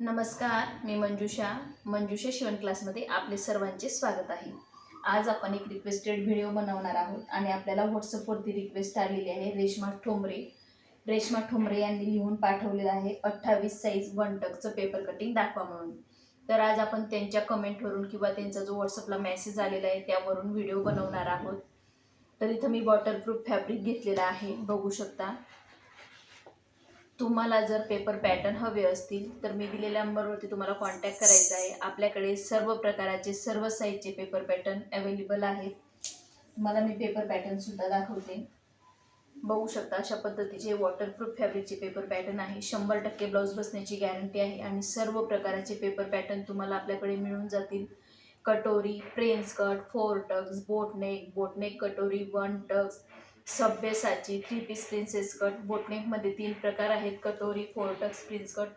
नमस्कार मी मंजुषा. मंजुषा शिवण क्लासमध्ये आपले सर्वांचे स्वागत आहे. आज आपण एक रिक्वेस्टेड व्हिडिओ बनवणार आहोत आणि आपल्याला व्हॉट्सअपवरती रिक्वेस्ट आलेली आहे रेश्मा ठोंबरे. रेश्मा ठोंबरे यांनी लिहून पाठवलेलं आहे अठ्ठावीस साईज वन टकचं पेपर कटिंग दाखवा म्हणून. तर आज आपण त्यांच्या कमेंटवरून किंवा त्यांचा जो व्हॉट्सअपला मेसेज आलेला आहे त्यावरून व्हिडिओ बनवणार आहोत. तर इथं मी वॉटरप्रूफ फॅब्रिक घेतलेला आहे बघू शकता. तुम्हाला जर पेपर पॅटर्न हवे असतील तर मी दिलेल्या नंबरवरती तुम्हाला कॉन्टॅक्ट करायचा आहे. आपल्याकडे सर्व प्रकाराचे सर्व साईजचे पेपर पॅटर्न अवेलेबल आहेत. तुम्हाला मी पेपर पॅटर्नसुद्धा दाखवते. बघू शकता अशा पद्धतीचे वॉटरप्रूफ फॅब्रिकचे पेपर पॅटर्न आहे. शंभर टक्के ब्लाऊज बसण्याची गॅरंटी आहे आणि सर्व प्रकाराचे पेपर पॅटर्न तुम्हाला आपल्याकडे मिळून जातील. कटोरी princess cut four tucks boatneck boatneck कटोरी वन टक्स सभ्यसाची थ्री पीस प्रिन्सेस कट बोटनेकमध्ये तीन प्रकार आहेत कटोरी फोरटक्स प्रिन्स कट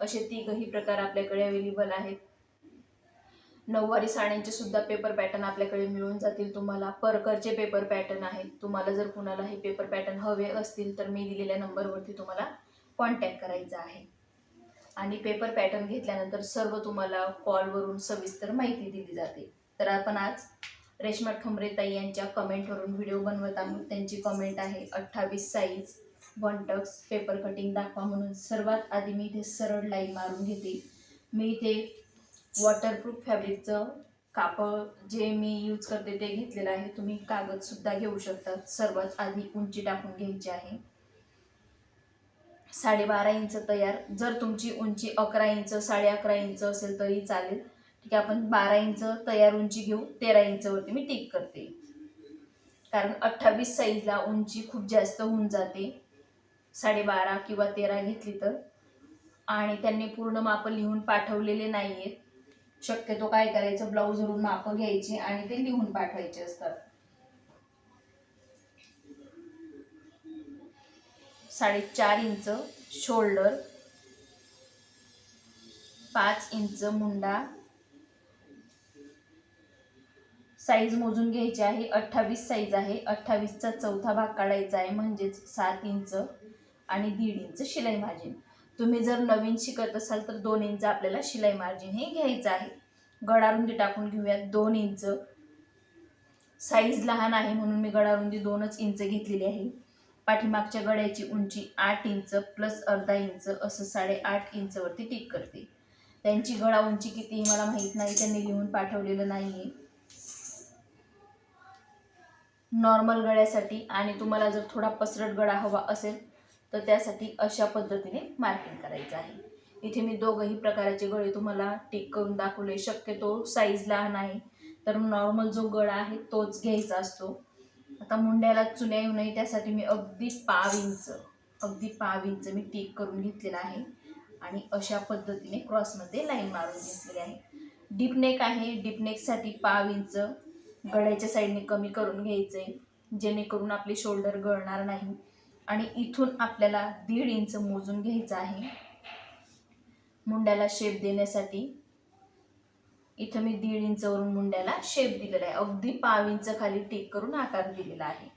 असे तिघही प्रकार आपल्याकडे अवेलेबल आहेत. नऊवारी साड्यांचे सुद्धा पेपर पॅटर्न आपल्याकडे मिळून जातील तुम्हाला. परकरचे पेपर पॅटर्न आहेत. तुम्हाला जर कुणाला हे पेपर पॅटर्न हवे असतील तर मी दिलेल्या नंबरवरती तुम्हाला कॉन्टॅक्ट करायचा आहे. आणि पेपर पॅटर्न घेतल्यानंतर सर्व तुम्हाला कॉलवरून सविस्तर माहिती दिली जाते. तर आपण आज रेश्मा ठोंबरेताई यांच्या कमेंटवरून व्हिडिओ बनवत आहोत. त्यांची कमेंट आहे अठ्ठावीस size one tucks paper cutting दाखवा म्हणून. सर्वात आधी मी इथे सरळ लाईन मारून घेते. मी इथे वॉटरप्रूफ फॅब्रिकचं कापड जे मी यूज करते ते घेतलेलं आहे. तुम्ही कागदसुद्धा घेऊ शकता सर्वात आधी उंची टाकून घ्यायची आहे. साडेबारा इंच तयार. जर तुमची उंची अकरा इंच साडे अकरा इंच असेल तरी चालेल. ठीक आहे आपण बारा इंच तयार उंची घेऊ तेरा इंचवरती मी टिक करते. कारण अठ्ठावीस साईजला उंची खूप जास्त होऊन जाते. साडेबारा किंवा तेरा घेतली तर. आणि त्यांनी पूर्ण मापं लिहून पाठवलेले नाही आहेत शक्यतो काय करायचं ब्लाऊजवरून मापं घ्यायचे आणि ते लिहून पाठवायचे असतात. साडेचार इंच शोल्डर पाच इंच मुंडा साईज मोजून घ्यायची आहे. अठ्ठावीस साईज आहे. अठ्ठावीसचा चौथा भाग काढायचा आहे म्हणजेच सात इंच आणि दीड इंच शिलाई मार्जिन तुम्ही जर नवीन शिकत असाल तर दोन इंच आपल्याला शिलाई मार्जिन हे घ्यायचं आहे. गडारुंदी टाकून घेऊयात दोन इंच. साईज लहान आहे म्हणून मी गडारुंदी दोनच इंच घेतलेली आहे. पाठीमागच्या गड्याची उंची आठ इंच प्लस अर्धा इंच असं साडेआठ इंचवरती टिक करते. त्यांची गळा उंची किती मला माहीत नाही त्यांनी लिहून पाठवलेलं नाही आहे नॉर्मल गळ्यासाठी आणि तुम्हाला जर थोडा पसरट गळा हवा असेल तर त्यासाठी अशा पद्धतीने मार्किंग करायचं आहे. इथे मी दोघंही प्रकाराचे गळे तुम्हाला टिक करून दाखवले. शक्यतो साईज लहान आहे तर नॉर्मल जो गळा आहे तोच घ्यायचा असतो. आता मुंड्याला चुन्या येऊ नये त्यासाठी मी अगदी पाव इंच अगदी पाव इंच मी टिक करून घेतलेला आहे. आणि अशा पद्धतीने क्रॉसमध्ये लाईन मारून घेतलेली आहे. डिपनेक आहे डिपनेकसाठी पाव इंच गळ्याच्या साईडने कमी करून घ्यायचं आहे जेणेकरून आपली शोल्डर गळणार नाही. आणि इथून आपल्याला दीड इंच मोजून घ्यायचं आहे. मुंड्याला शेप देण्यासाठी इथं मी दीड इंचवरून मुंड्याला शेप दिलेला आहे. अगदी पाव इंच खाली टेक करून आकार दिलेला आहे.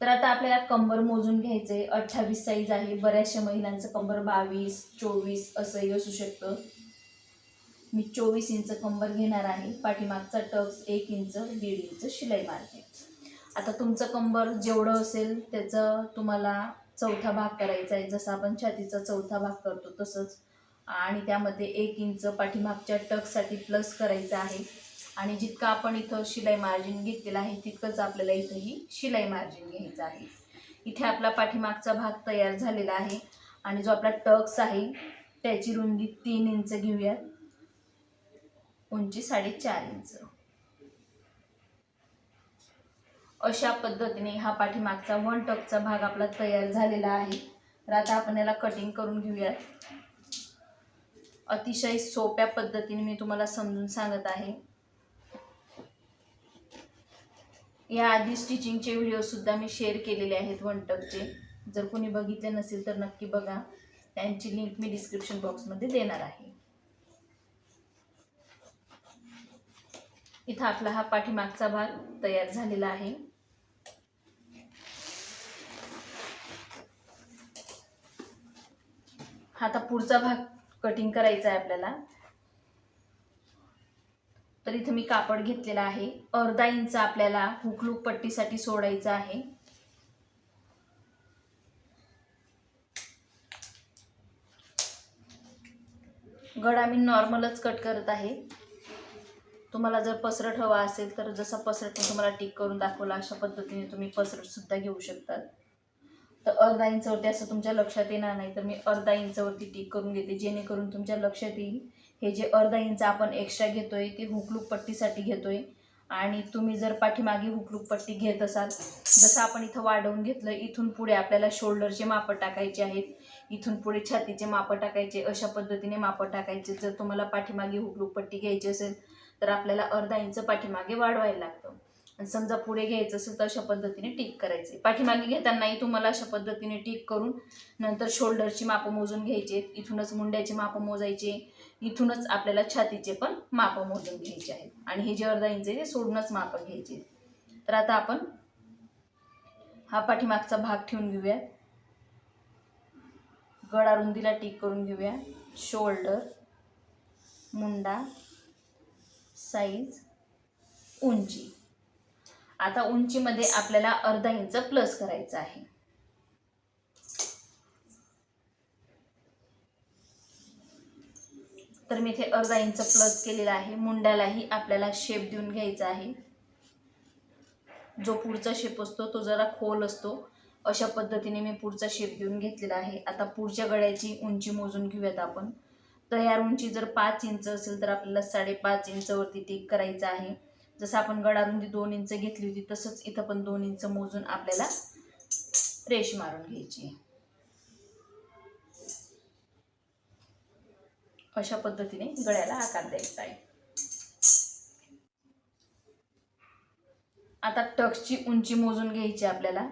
तर आता आपल्याला कंबर मोजून घ्यायचं आहे अठ्ठावीस साईज आहे. बऱ्याचशा महिलांचं कंबर बावीस चोवीस असंही असू शकतं. मी चोवीस इंच कंबर घेणार आहे. पाठीमागचा टक्स एक इंच दीड इंच शिलाई मारते. आता तुमचं कंबर जेवढं असेल त्याचं तुम्हाला चौथा भाग करायचा आहे. जसं आपण छातीचा चौथा भाग करतो तसंच. आणि त्यामध्ये एक इंच पाठीमागच्या टक्ससाठी प्लस करायचं आहे. आणि जितकं आपण इथं शिलाई मार्जिन घेतलेलं आहे तितकंच आपल्याला इथंही शिलाई मार्जिन घ्यायचं आहे. इथे आपला पाठीमागचा भाग तयार झालेला आहे. आणि जो आपला टक्स आहे त्याची रुंदी तीन इंच घेऊयात. उंची साडेचार इंच. अशा पद्धतीने हा पाठीमागचा वन टकचा भाग आपला तयार झालेला आहे. तर आता आपण याला कटिंग करून घेऊयात. अतिशय सोप्या पद्धतीने मी तुम्हाला समजून सांगत आहे. या आधी स्टिचिंगचे व्हिडिओसुद्धा मी शेअर केलेले आहेत वन टकचे जर कोणी बघितले नसेल तर नक्की बघा. त्यांची लिंक मी डिस्क्रिप्शन बॉक्समध्ये देणार आहे. इथं आपला हा पाठीमागचा भाग तयार झालेला आहे. हा आता पुढचा भाग कटिंग करायचा आहे आपल्याला. तर इथे मी कापड घेतलेला आहे. अर्धा इंच आपल्याला हुकलूक पट्टीसाठी सोडायचा आहे. गड मी नॉर्मलच कट करत आहे. तुम्हाला जर पसरट हवा असेल तर जसा पसरट मी तुम्हाला टिक करून दाखवला अशा पद्धतीने तुम्ही पसरटसुद्धा घेऊ शकतात. तर अर्धा इंचवरती असं तुमच्या लक्षात येणार नाही तर मी अर्धा इंचवरती टिक करून घेते. जेणेकरून तुमच्या लक्षात येईल हे जे अर्धा इंच आपण एक्स्ट्रा घेतोय ते हुकलूक पट्टीसाठी घेतोय. आणि तुम्ही जर पाठीमागे हुकलूक पट्टी घेत असाल जसं आपण इथं वाढवून घेतलं इथून पुढे आपल्याला शोल्डरचे मापं टाकायचे आहेत इथून पुढे छातीचे मापं टाकायचे अशा पद्धतीने मापं टाकायचे. जर तुम्हाला पाठीमागे हुकलूक पट्टी घ्यायची असेल तर आपल्याला अर्धा इंच पाठीमागे वाढवायला लागतं. आणि समजा पुढे घ्यायचं असेल तर अशा पद्धतीने टिक करायचे. पाठीमागे घेतानाही तुम्हाला अशा पद्धतीने टिक करून नंतर शोल्डरची मापं मोजून घ्यायचे इथूनच मुंड्याची मापं मोजायचे इथूनच आपल्याला छातीचे पण मापं मोजून घ्यायचे आहेत. आणि हे जे अर्धा इंच आहे ते सोडूनच मापं घ्यायचे तर आता आपण हा पाठीमागचा भाग ठेवून घेऊया. गळा रुंदीला टिक करून घेऊया. शोल्डर मुंडा साईज उंची. आता उंचीमध्ये आपल्याला अर्धा इंच प्लस करायचं आहे. तर मी इथे अर्धा इंच प्लस केलेला आहे. मुंड्यालाही आपल्याला शेप देऊन घ्यायचा आहे. जो पुढचा शेप असतो तो जरा खोल असतो. अशा पद्धतीने मी पुढचा शेप देऊन घेतलेला आहे. आता पुढच्या गळ्याची उंची मोजून घेऊयात आपण. तयार उंची जर पाच इंच असेल तर आपल्याला साडेपाच इंचवरती टिक करायचं आहे. जसं आपण गडारुंदी दोन इंच घेतली होती तसंच इथं पण दोन इंच मोजून आपल्याला रेश मारून घ्यायची अशा पद्धतीने गळ्याला आकार द्यायचा आहे. आता टक्सची उंची मोजून घ्यायची आपल्याला.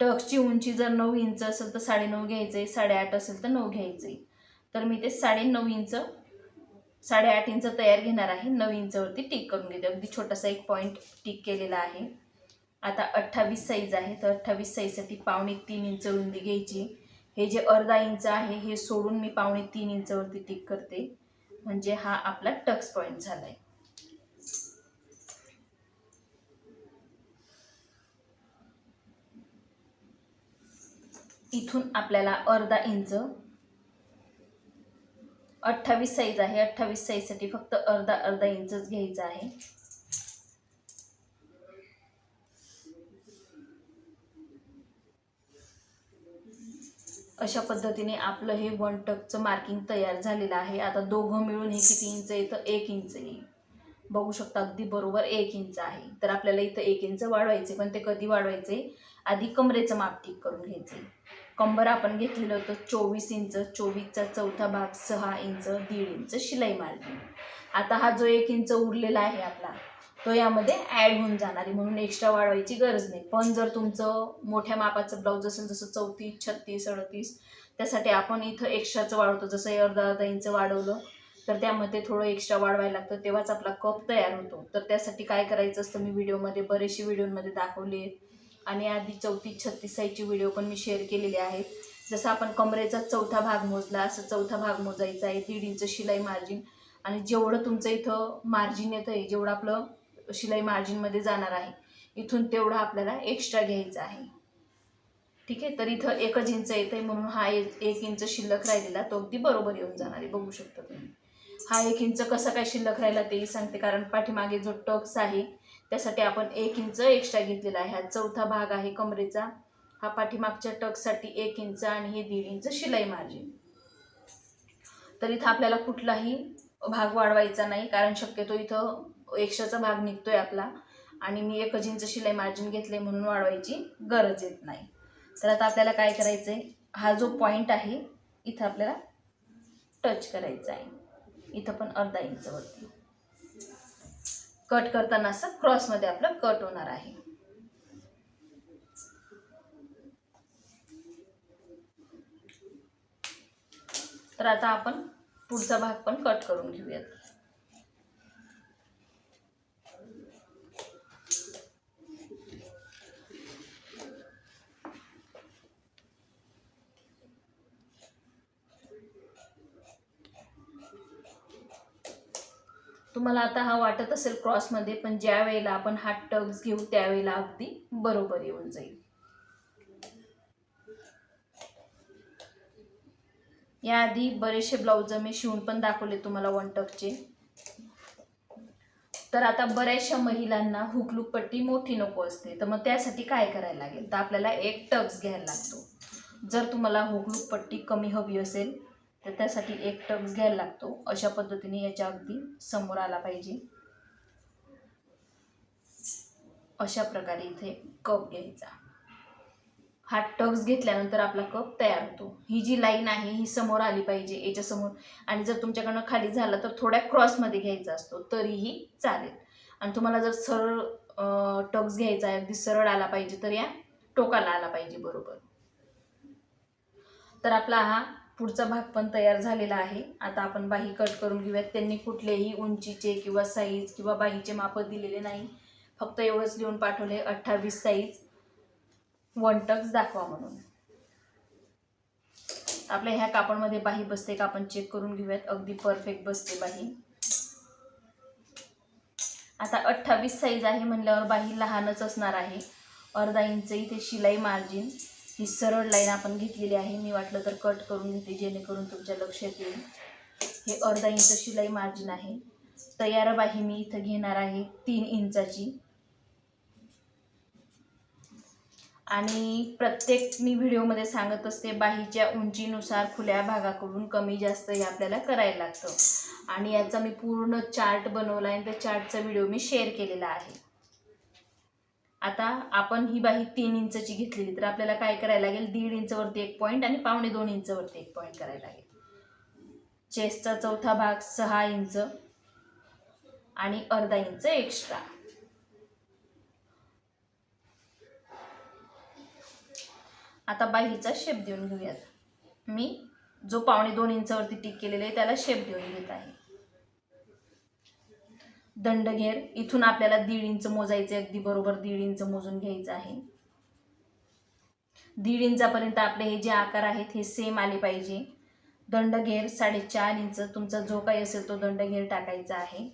टक्सची उंची जर नऊ इंच असेल तर साडेनऊ घ्यायचं आहे साडेआठ असेल तर नऊ घ्यायचं आहे तर मी ते साडेनऊ इंच साडेआठ इंच तयार घेणार आहे. नऊ इंचवरती टिक करून घेते. अगदी छोटासा एक पॉईंट टिक केलेला आहे. आता अठ्ठावीस साईज आहे. तर अठ्ठावीस साईजसाठी पावणे तीन इंच रुंदी घ्यायची. हे जे अर्धा इंच आहे हे सोडून मी पावणे तीन इंचवरती टिक करते. म्हणजे हा आपला टक्स पॉईंट झाला आहे इथून आपल्याला अर्धा इंच अठ्ठावीस साईज आहे. अठ्ठावीस साईजसाठी फक्त अर्धा अर्धा इंचच घ्यायचा आहे. अशा पद्धतीने आपलं हे वन टकचं मार्किंग तयार झालेलं आहे. आता दोघं मिळून हे किती इंच येतं एक इंच येईल बघू शकता अगदी बरोबर एक इंच आहे. तर आपल्याला इथं एक इंच वाढवायचे पण ते कधी वाढवायचे आधी कमरेचं माप ठीक करून घ्यायचे कंबर आपण घेतलेलं होतं चोवीस इंच चोवीसचा चौथा भाग सहा इंच दीड इंच शिलाई मारली आता हा जो एक इंच उरलेला आहे आपला तो यामध्ये ॲड होऊन जाणार आहे म्हणून एक्स्ट्रा वाढवायची गरज नाही. पण जर तुमचं मोठ्या मापाचं ब्लाऊज असेल जसं चौतीस छत्तीस अडतीस त्यासाठी आपण इथं एक्स्ट्राचं वाढवतो. जसं अर्धा अर्धा इंच वाढवलं तर त्यामध्ये थोडं एक्स्ट्रा वाढवायला लागतं. तेव्हाच आपला कप तयार होतो. तर त्यासाठी काय करायचं असतं मी व्हिडिओमध्ये बरेचसे व्हिडिओमध्ये दाखवले आहेत. आणि आधी चौतीस छत्तीसाईची व्हिडिओ पण मी शेअर केलेले आहेत जसं आपण कमरेचा चौथा भाग मोजला असं चौथा भाग मोजायचा आहे दीड इंच शिलाई मार्जिन आणि जेवढं तुमचं इथं मार्जिन येतं आहे जेवढं आपलं शिलाई मार्जिनमध्ये जाणार आहे इथून तेवढं आपल्याला एक्स्ट्रा घ्यायचं आहे. ठीक आहे? तर इथं एकच इंच येतं आहे म्हणून हा एक एक इंच शिल्लक राहिलेला तो अगदी बरोबर येऊन जाणार आहे. बघू शकता तुम्ही. हा एक इंच कसा काय शिल्लक राहिला तेही सांगते कारण पाठीमागे जो टक्स आहे त्यासाठी आपण एक इंच एक्स्ट्रा घेतलेला आहे. हा चौथा भाग आहे कमरेचा. हा पाठीमागच्या टकसाठी एक इंच आणि हे दीड इंच शिलाई मार्जिन. तर इथं आपल्याला कुठलाही भाग वाढवायचा नाही कारण शक्यतो इथं एक्स्ट्राचा भाग निघतोय आपला. आणि मी एकच इंच शिलाई मार्जिन घेतले म्हणून वाढवायची गरज येत नाही. तर आता आपल्याला काय करायचं आहे हा जो पॉईंट आहे इथं आपल्याला टच करायचा आहे. इथं पण अर्धा इंचवरती कट करताना असं क्रॉसमध्ये आपलं कट होणार आहे. तर आता आपण पुढचा भाग पण कट करून घेऊयात. तुम्हाला आता हा वाटत असेल क्रॉसमध्ये पण ज्या वेळेला आपण हा टक्स घेऊ त्यावेळेला अगदी बरोबर येऊन जाईल. याआधी बरेचसे ब्लाऊज मी शिवून पण दाखवले तुम्हाला वन टकचे तर आता बऱ्याचशा महिलांना हुकलूक पट्टी मोठी नको असते. तर मग त्यासाठी काय करायला लागेल? तर आपल्याला एक टक्स घ्यायला लागतो. जर तुम्हाला हुकलूक पट्टी कमी हवी असेल तर त्यासाठी एक टक्स घ्यायला लागतो. अशा पद्धतीने याच्या अगदी समोर आला पाहिजे. अशा प्रकारे इथे कप घ्यायचा. हा टक्स घेतल्यानंतर आपला कप तयार होतो. ही जी लाईन आहे ही समोर आली पाहिजे याच्यासमोर आणि जर तुमच्याकडनं खाली झाला तर थोड्या क्रॉसमध्ये घ्यायचा असतो तरीही चालेल. आणि तुम्हाला जर सरळ टक्स घ्यायचा आहे अगदी सरळ आला पाहिजे तर या टोकाला आला पाहिजे बरोबर. तर आपला हा पुढचा भाग पण तयार झालेला आहे. आता आपण बाही कट करून घेऊयात. त्यांनी कुठलेही उंचीचे किंवा साईज किंवा बाहीचे माप दिलेले नाही. फक्त एवढंच लिहून पाठवले अठ्ठावीस साईज वन टक्स दाखवा म्हणून. आपल्या ह्या कापडमध्ये बाही बसते का आपण चेक करून घेऊयात. अगदी परफेक्ट बसते बाही. आता अठ्ठावीस साईज आहे म्हणल्यावर बाही लहानच असणार आहे. अर्धा इंच इथे शिलाई मार्जिन ही सरळ लाईन आपण घेतलेली आहे. मी वाटलं तर कट करून घेते जेणेकरून तुमच्या लक्षात येईल. हे अर्धा इंच शिलाई मार्जिन आहे. तयार बाही मी इथं घेणार आहे तीन इंचाची. आणि प्रत्येक मी व्हिडिओमध्ये सांगत असते बाहीच्या उंचीनुसार खुल्या भागाकडून कमी जास्त हे आपल्याला करायला लागतं. आणि याचा मी पूर्ण चार्ट बनवला आहे त्या चार्टचा व्हिडिओ मी शेअर केलेला आहे. आता आपण ही बाही तीन इंचची घेतलेली तर आपल्याला काय करायला लागेल? दीड इंचवरती एक पॉईंट आणि पावणे दोन इंचवरती एक पॉईंट करायला लागेल. चेस्टचा चौथा भाग सहा इंच आणि अर्धा इंच एक्स्ट्रा आता बाहीचा शेप देऊन घेऊयात. मी जो पावणे दोन इंचावरती टिक केलेला आहे त्याला शेप देऊन घेत आहे. दंडघेर इथून आपल्याला दीड इंच मोजायचे अगदी बरोबर दीड इंच मोजून घ्यायचं आहे. दीड इंचापर्यंत आपले हे जे आकार आहेत हे सेम आले पाहिजे. दंडघेर साडेचार इंच. तुमचा जो काही असेल तो दंडघेर टाकायचा आहे.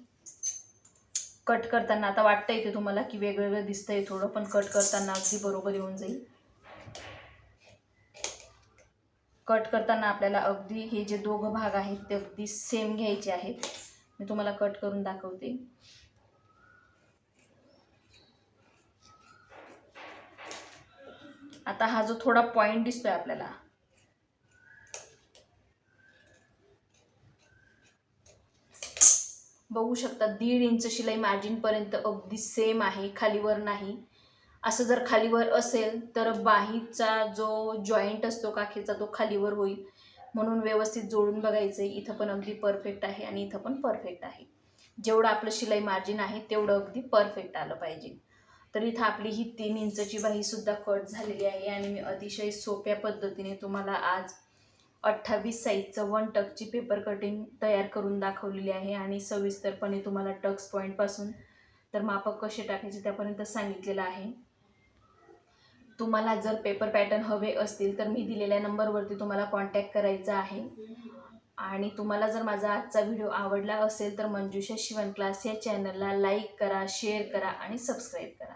कट करताना आता वाटतं येते तुम्हाला की वेगवेगळं दिसतंय थोडं पण कट करताना अगदी बरोबर येऊन जाईल. कट करताना आपल्याला अगदी हे जे दोघं भाग आहेत ते अगदी सेम घ्यायचे आहेत. मी तुम्हाला कट करून दाखवते. आता हा जो थोडा पॉइंट दिसतोय आपल्याला. बघू शकता दीड इंच शिलाई मार्जिनपर्यंत अगदी सेम आहे खालीवर नाही. असं जर खालीवर असेल तर बाहीचा जो जॉईंट असतो काखेचा तो खालीवर होईल. म्हणून व्यवस्थित जोडून बघायचं आहे इथं पण अगदी परफेक्ट आहे आणि इथं पण परफेक्ट आहे. जेवढं आपलं शिलाई मार्जिन आहे तेवढं अगदी परफेक्ट आलं पाहिजे. तर इथं आपली ही तीन इंचची बाहीसुद्धा कट झालेली आहे आणि मी अतिशय सोप्या पद्धतीने तुम्हाला आज अठ्ठावीस साईजचं वन टकची पेपर कटिंग तयार करून दाखवलेली आहे आणि सविस्तरपणे तुम्हाला टक्स पॉईंटपासून तर मापक कसे टाकायचे त्यापर्यंत सांगितलेलं आहे. तुम्हाला जर पेपर पॅटर्न हवे असतील तर मी दिलेल्या नंबरवरती तुम्हाला कॉन्टॅक्ट करायचा आहे. आणि तुम्हाला जर माझा आजचा व्हिडिओ आवडला असेल तर मंजुषा शिवण क्लास या चॅनलला लाईक करा शेअर करा आणि सबस्क्राईब करा.